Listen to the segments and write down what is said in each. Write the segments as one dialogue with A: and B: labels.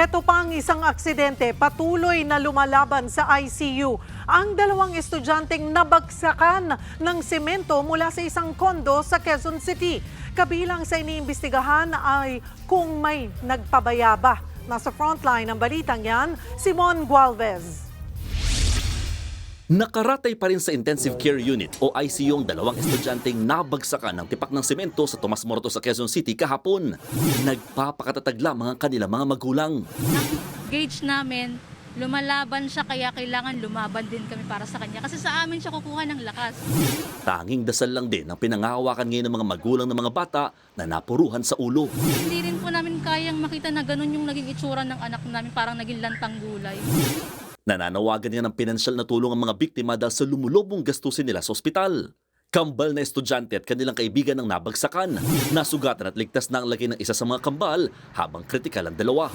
A: Heto pa ang isang aksidente, patuloy na lumalaban sa ICU. Ang dalawang estudyanteng nabagsakan ng semento mula sa isang kondo sa Quezon City. Kabilang sa iniimbestigahan ay kung may nagpabayaba. Nasa frontline ng balitang yan, Simon Gualvez.
B: Nakaratay pa rin sa intensive care unit o ICU ang dalawang estudyanteng nabagsakan ng tipak ng semento sa Tomas Morato sa Quezon City kahapon. Nagpapakatatag lamang ang kanilang mga magulang.
C: gauge namin, lumalaban siya kaya kailangan lumaban din kami para sa kanya. Kasi sa amin siya kukuha ng lakas.
B: Tanging dasal lang din ang pinangahawakan ngayon ng mga magulang ng mga bata na napuruhan sa ulo.
C: Hindi rin po namin kayang makita na ganun yung naging itsura ng anak namin, parang naging lantang gulay.
B: Nananawagan niya ng pinansyal na tulong ang mga biktima dahil sa lumulubong gastusin nila sa ospital. Kambal na estudyante at kanilang kaibigan ang nabagsakan. Nasugatan at ligtas na ang lagay ng isa sa mga kambal habang kritikal ang dalawa.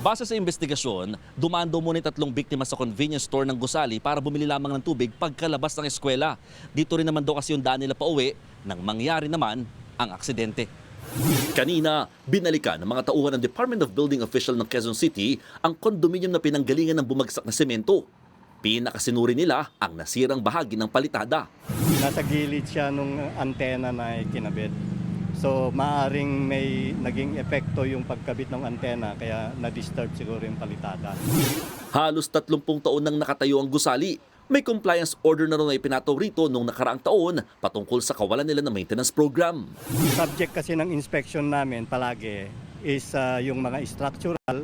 B: Base sa investigasyon, dumaan daw muna tatlong biktima sa convenience store ng Gusali para bumili lamang ng tubig pagkalabas ng eskwela. Dito rin naman daw kasi yung daan nila pauwi nang mangyari naman ang aksidente. Kanina, binalikan ng mga tauhan ng Department of Building Official ng Quezon City ang kondominium na pinanggalingan ng bumagsak na semento. Pinakasinuri nila ang nasirang bahagi ng palitada.
D: nasa gilid siya nung antena na kinabit. So maaring may naging epekto yung pagkabit ng antena kaya na-disturb siguro yung palitada.
B: Halos 30 taon nang nakatayo ang gusali. May compliance order na rin na ipinataw rito noong nakaraang taon patungkol sa kawalan nila ng maintenance program.
D: Subject kasi ng inspection namin palagi is ah, yung mga structural.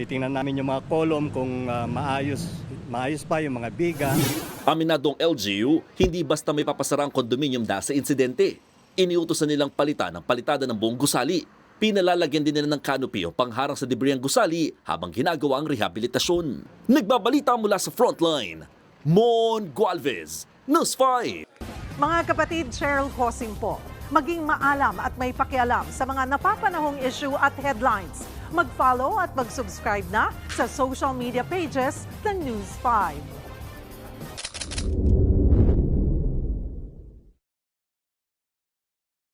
D: Titingnan namin yung mga column kung ah, maayos, maayos pa yung mga biga.
B: Aminadong LGU, hindi basta may papasara ang kondominium dahil sa insidente. Iniutos na nilang palitan ang palitada ng buong gusali. Pinalalagyan din nila ng canopy o pangharang sa debris ang gusali habang ginagawa ang rehabilitasyon. Nagbabalita mula sa frontline, Mon Gualvez, News 5.
A: Mga kapatid, Cheryl Cosing po. Maging maalam at may pakialam sa mga napapanahong issue at headlines. Mag-follow at mag-subscribe na sa social media pages ng News 5.